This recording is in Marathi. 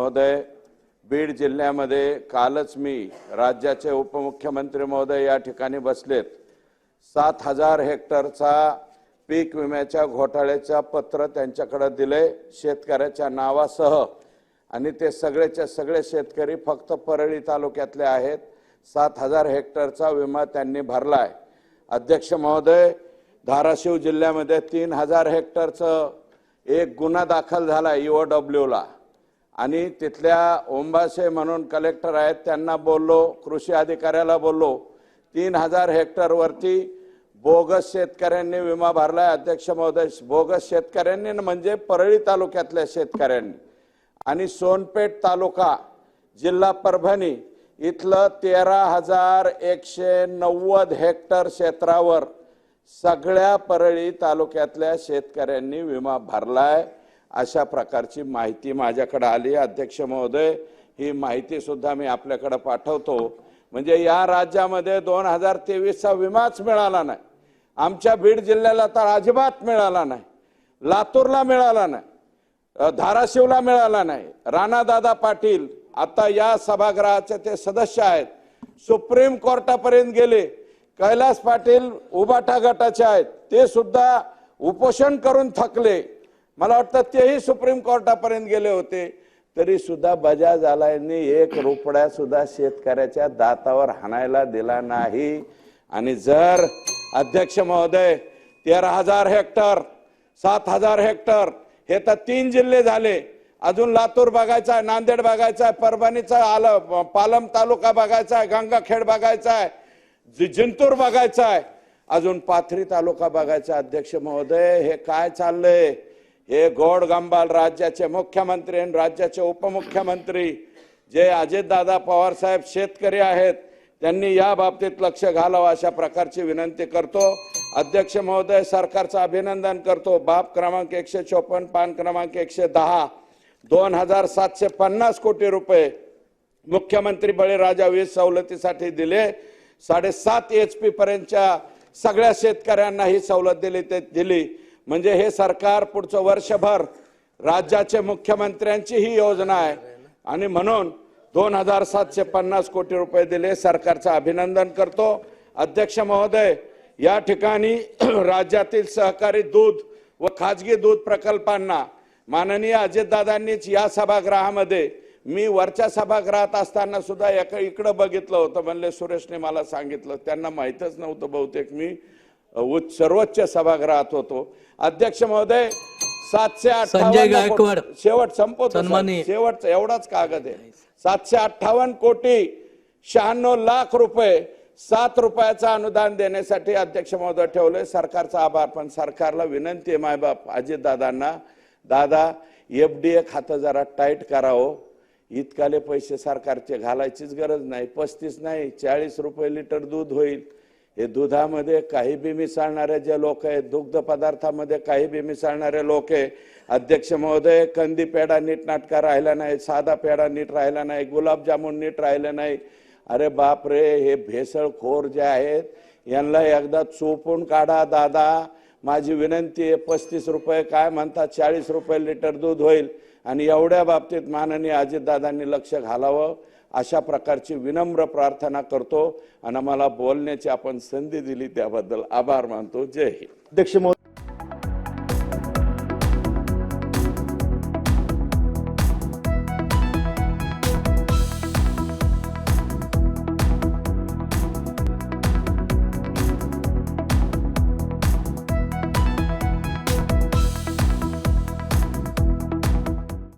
महोदय बीड जिल्ह्यामध्ये कालच मी राज्याचे उपमुख्यमंत्री महोदय या ठिकाणी बसलेत. सात हजार हेक्टरचा पीक विम्याच्या घोटाळ्याच्या पत्र त्यांच्याकडे दिले शेतकऱ्याच्या नावासह. आणि ते सगळेच्या सगळे शेतकरी फक्त परळी तालुक्यातले आहेत. सात हजार हेक्टरचा विमा त्यांनी भरलाय. अध्यक्ष महोदय धाराशिव जिल्ह्यामध्ये तीन हजार हेक्टरचं एक गुन्हा दाखल झाला ईओ डब्ल्यूला आणि तिथल्या ओंबासे म्हणून कलेक्टर आहेत त्यांना बोललो कृषी अधिकाऱ्याला बोललो तीन हजार हेक्टरवरती बोगस शेतकऱ्यांनी विमा भरला आहे अध्यक्ष महोदय बोगस शेतकऱ्यांनी म्हणजे परळी तालुक्यातल्या शेतकऱ्यांनी. आणि सोनपेठ तालुका जिल्हा परभणी इथलं तेरा हजार एकशे नव्वद हेक्टर क्षेत्रावर सगळ्या परळी तालुक्यातल्या शेतकऱ्यांनी विमा भरलाय. अशा प्रकारची माहिती माझ्याकडे आली. अध्यक्ष महोदय ही माहिती सुद्धा मी आपल्याकडे पाठवतो. म्हणजे या राज्यामध्ये दोन हजार तेवीसचा विमाच मिळाला नाही. आमच्या बीड जिल्ह्याला तर अजिबात मिळाला नाही. लातूरला मिळाला नाही. धाराशिवला मिळाला नाही. राणादादा पाटील आता या सभागृहाचे ते सदस्य आहेत. सुप्रीम कोर्टापर्यंत गेले. कैलास पाटील उबाटा गटाचे आहेत. ते सुद्धा उपोषण करून थकले. मला वाटतं तेही सुप्रीम कोर्टापर्यंत गेले होते. तरी सुद्धा बजाज आलायनी एक रुपड्या सुद्धा शेतकऱ्याच्या दातावर हाणायला दिला नाही. आणि जर अध्यक्ष महोदय तेरा हजार हेक्टर सात हजार हेक्टर हे तर तीन जिल्हे झाले. अजून लातूर बघायचा आहे नांदेड बघायचा आहे परभणीचा आलं पालम तालुका बघायचा आहे गंगाखेड बघायचा आहे जि- जिंतूर बघायचा आहे. अजून पाथरी तालुका बघायचा अध्यक्ष महोदय हे काय चाललंय? हे गोड गंबाल राज्याचे मुख्यमंत्री आणि राज्याचे उपमुख्यमंत्री जे अजितदादा पवार साहेब शेतकरी आहेत त्यांनी या बाबतीत लक्ष घालावं अशा प्रकारची विनंती करतो. अध्यक्ष महोदय सरकारचं अभिनंदन करतो. बाब क्रमांक एकशे चोपन्न पान क्रमांक एकशे दहा दोन हजार सातशे पन्नास कोटी रुपये मुख्यमंत्री बळीराजा वीज सवलतीसाठी दिले. साडेसात एच पी पर्यंतच्या सगळ्या शेतकऱ्यांना ही सवलत दिली ते दिली. म्हणजे हे सरकार पुढचं वर्षभर राज्याचे मुख्यमंत्र्यांची ही योजना आहे. आणि म्हणून दोन हजार सातशे पन्नास कोटी रुपये दिले सरकारचं अभिनंदन करतो. अध्यक्ष महोदय या ठिकाणी राज्यातील सहकारी दूध व खाजगी दूध प्रकल्पांना माननीय अजितदादांनीच या सभागृहामध्ये मी वरच्या सभागृहात असताना सुद्धा एका इकडं बघितलं होतं म्हणले सुरेशने मला सांगितलं. त्यांना माहीतच नव्हतं बहुतेक मी. सर्वोच्च सभागृहात होतो. अध्यक्ष महोदय सातशे अठ्ठावन्न शेवट संपवतो. शेवटचा एवढाच कागद आहे. सातशे अठ्ठावन्न कोटी शहाण्णव लाख रुपये सात रुपयाचं अनुदान देण्यासाठी अध्यक्ष महोदय ठेवले सरकारचा आभार पण सरकारला विनंती आहे मायबाप अजितदादांना. दादा एफ डी ए खातं जरा टाईट करावं इतकाले पैसे सरकारचे घालायचीच गरज नाही. पस्तीस नाही चाळीस रुपये लिटर दूध होईल. हे दुधामध्ये काही बी मिसळणारे जे लोक आहेत दुग्ध पदार्थामध्ये काही बी मिसळणारे लोक आहे. अध्यक्ष महोदय कंदी पेढा नीट नाटका राहिला नाही साधा पेढा नीट राहिला नाही गुलाबजामुन नीट राहिले नाही. अरे बाप रे हे भेसळखोर जे आहेत यांना एकदा चोपून काढा दादा. माझी विनंती आहे पस्तीस रुपये काय म्हणतात चाळीस रुपये लिटर दूध होईल. आणि एवढ्या बाबतीत माननीय अजितदादांनी लक्ष घालावं. अशा प्रकारची विनम्र प्रार्थना करतो. आणि मला बोलण्याची आपण संधी दिली त्याबद्दल आभार मानतो. जय हिंद. अध्यक्ष